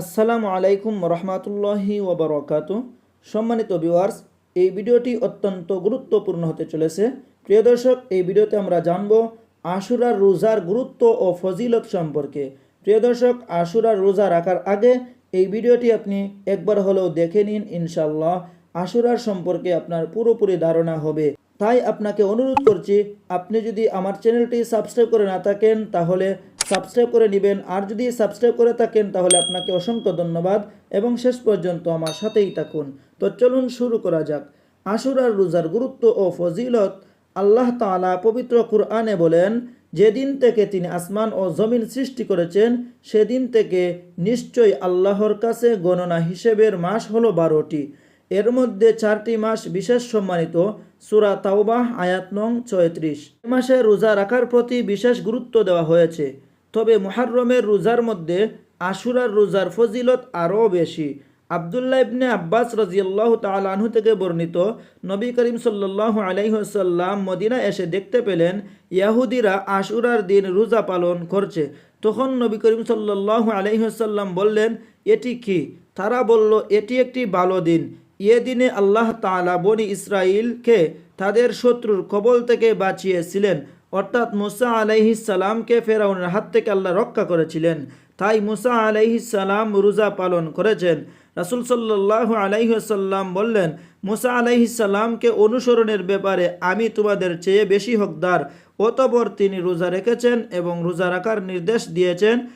আসসালামু আলাইকুম রহমাতুল্লাহি ওবরকাত সম্মানিত ভিউয়ার্স এই ভিডিওটি অত্যন্ত গুরুত্বপূর্ণ হতে চলেছে। প্রিয় দর্শক, এই ভিডিওতে আমরা জানব আশুরার রোজার গুরুত্ব ও ফজিলত সম্পর্কে। প্রিয় দর্শক আশুরার রোজা রাখার আগে এই ভিডিওটি আপনি একবার হলেও দেখে নিন ইনশাল্লাহ আশুরার সম্পর্কে আপনার পুরোপুরি ধারণা হবে। তাই আপনাকে অনুরোধ করছি, আপনি যদি আমার চ্যানেলটি সাবস্ক্রাইব করে না থাকেন, তাহলে সাবস্ক্রাইব করে নেবেন। আর যদি সাবস্ক্রাইব করে থাকেন, তাহলে আপনাকে অসংখ্য ধন্যবাদ এবং শেষ পর্যন্ত আমার সাথেই থাকুন। তো চলুন শুরু করা যাক। আশুরার রোজার গুরুত্ব ও ফজিলত আল্লাহ তাআলা পবিত্র কুরআনে বলেন, যেদিন থেকে তিনি আসমান ও জমিন সৃষ্টি করেছেন, সেদিন থেকে নিশ্চয়ই আল্লাহর কাছে গণনা হিসেবের মাস হলো বারোটি। এর মধ্যে চারটি মাস বিশেষ সম্মানিত সুরা তাওবাহ, আয়াত নং ছয়ত্রিশ। মাসে রোজা রাখার প্রতি বিশেষ গুরুত্ব দেওয়া হয়েছে। তবে মুহাররমের রোজার মধ্যে আশুরার রোজার ফজিলত আরও বেশি। আবদুল্লাহ ইবনে আব্বাস রাজিয়াল্লাহ তালাহু থেকে বর্ণিত নবী করিম সাল্লাহ আলাইসাল্লাম মদিনা এসে দেখতে পেলেন, ইয়াহুদিরা আশুরার দিন রোজা পালন করছে। তখন নবী করিম সাল্লাহ আলাইসাল্লাম বললেন, এটি কি? তারা বলল, এটি একটি ভালো দিন। এ দিনে আল্লাহ তাআলা বনি ইসরাইলকে তাদের শত্রুর কবল থেকে বাঁচিয়েছিলেন। অর্থাৎ মুসা আলাইহি সালামকে ফেরাউনের হাত থেকে আল্লাহ রক্ষা করেছিলেন। তাই মুসা আলাইহি সালাম রোজা পালন করেছেন। রাসুল সাল্লাহ আলাইসাল্লাম বললেন, মুসা আলাইহি অনুসরণের ব্যাপারে আমি তোমাদের চেয়ে বেশি হকদার। অতপর তিনি রোজা রেখেছেন এবং রোজা রাখার নির্দেশ দিয়েছেন।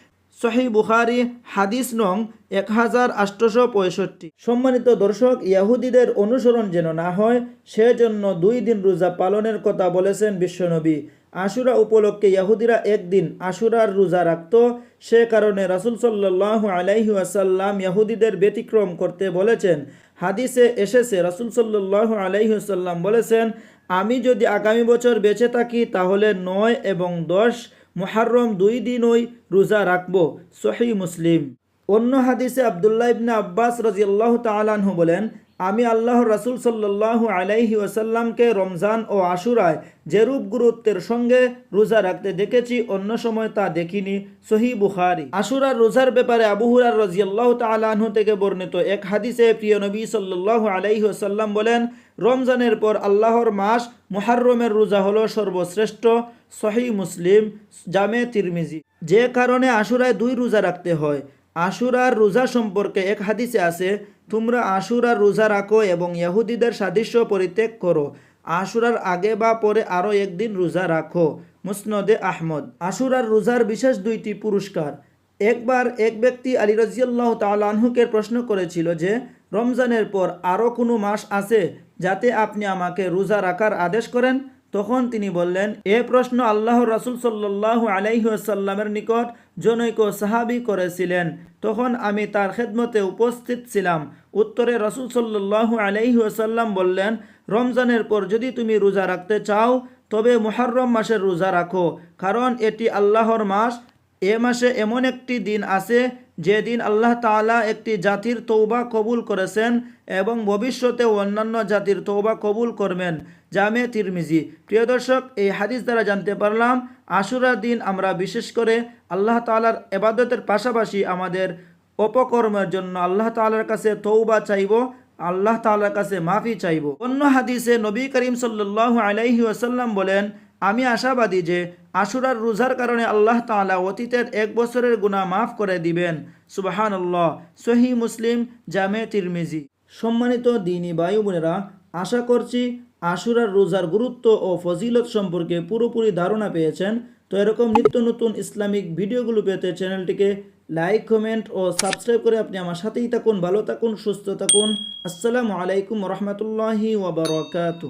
সহি বুখারি, হাদিস নং এক হাজার আটশোশো পঁয়ষট্টি। সম্মানিত দর্শক, ইয়াহুদিদের অনুসরণ যেন না হয়, সেজন্য দুই দিন রোজা পালনের কথা বলেছেন বিশ্বনবী। আশুরা উপলক্ষে ইয়াহুদিরা একদিন আশুরার রোজা রাখত। সে কারণে রাসুল সাল্লাহ আলাইহি আসাল্লাম ইয়াহুদিদের ব্যতিক্রম করতে বলেছেন। হাদিসে এসেছে, রাসুল সাল্লাহ আলাইহি আসাল্লাম বলেছেন, আমি যদি আগামী বছর বেঁচে থাকি, তাহলে নয় এবং দশ মুহাররম দুই দিনই রোজা রাখব, সহি মুসলিম। অন্য হাদিসে আবদুল্লাহ ইবনে আব্বাস রাজিয়াল্লাহ তালাহু বলেন আমি আল্লাহ রাসুল সাল্লাহ আলাইহি ওসাল্লামকে রমজান ও আশুরায় যেরূপ গুরুত্বের সঙ্গে রোজা রাখতে দেখেছি, অন্য সময় তা দেখিনি। সহি বুখারি। আশুরার রোজার ব্যাপারে আবু হুরার রাজিয়াল্লাহ তালাহু থেকে বর্ণিত এক হাদিসে প্রিয় নবী সাল্লাহ আলাইহি ওসাল্লাম বলেন, রমজানের পর আল্লাহর মাস মুহাররমের রোজা হলো সর্বশ্রেষ্ঠ সহি মুসলিম জামে তিরমিজি। যে কারণে আশুরায় দুই রোজা রাখতে হয়। আশুরার রোজা সম্পর্কে এক হাদিসে আছে তোমরা আশুরার রোজা রাখো এবং ইহুদিদের সাদৃশ্য পরিত্যাগ করো। আশুরার আগে বা পরে আরও একদিন রোজা রাখো। মুসনদে আহমদ। আশুরার রোজার বিশেষ দুইটি পুরস্কার। একবার এক ব্যক্তি আলী রাজিয়াল্লাহ তালাহুকে প্রশ্ন করেছিল যে, রমজানের পর আরও কোনো মাস আছে যাতে আপনি আমাকে রোজা রাখার আদেশ করেন? তখন তিনি বললেন, এ প্রশ্ন আল্লাহ রাসুল সাল্লাহ আলাইসাল্লামের নিকট জনৈক সাহাবি করেছিলেন। তখন আমি তার খেদমতে উপস্থিত ছিলাম। উত্তরে রসুল সাল্লাহ আলাইসাল্লাম বললেন, রমজানের পর যদি তুমি রোজা রাখতে চাও, তবে মুহররম মাসের রোজা রাখো। কারণ এটি আল্লাহর মাস। এ মাসে এমন একটি দিন আছে যে দিন আল্লাহ তাআলা একটি জাতির তৌবা কবুল করেছেন এবং ভবিষ্যতে অন্যান্য জাতির তৌবা কবুল করবেন, জামে তিরমিজি। প্রিয় দর্শক, এই হাদিস দ্বারা জানতে পারলাম, আশুরার দিন আমরা বিশেষ করে আল্লাহ তাআলার এবাদতের পাশাপাশি আমাদের অপকর্মের জন্য আল্লাহ তাআলার কাছে তৌবা চাইব, আল্লাহ তালার কাছে মাফি চাইব। অন্য হাদিসে নবী করিম সাল্লাহ আলাইহি ওয়াসাল্লাম বলেন আমি আশাবাদী যে আশুরার রোজার কারণে আল্লাহ তালা অতীতের এক বছরের গুণা মাফ করে দিবেন। সুবাহান আল্লাহ সহি মুসলিম, জামে তিরমিজি। সম্মানিত দিনী বায়ু বোনেরা, আশা করছি আশুরার রোজার গুরুত্ব ও ফজিলত সম্পর্কে পুরোপুরি ধারণা পেয়েছেন। তো এরকম নিত্য নতুন ইসলামিক ভিডিওগুলো পেতে চ্যানেলটিকে লাইক, কমেন্ট ও সাবস্ক্রাইব করে আপনি আমার সাথেই থাকুন, ভালো থাকুন, সুস্থ থাকুন। আসসালামু আলাইকুম রহমতুল্লাহি ওবরাকাতু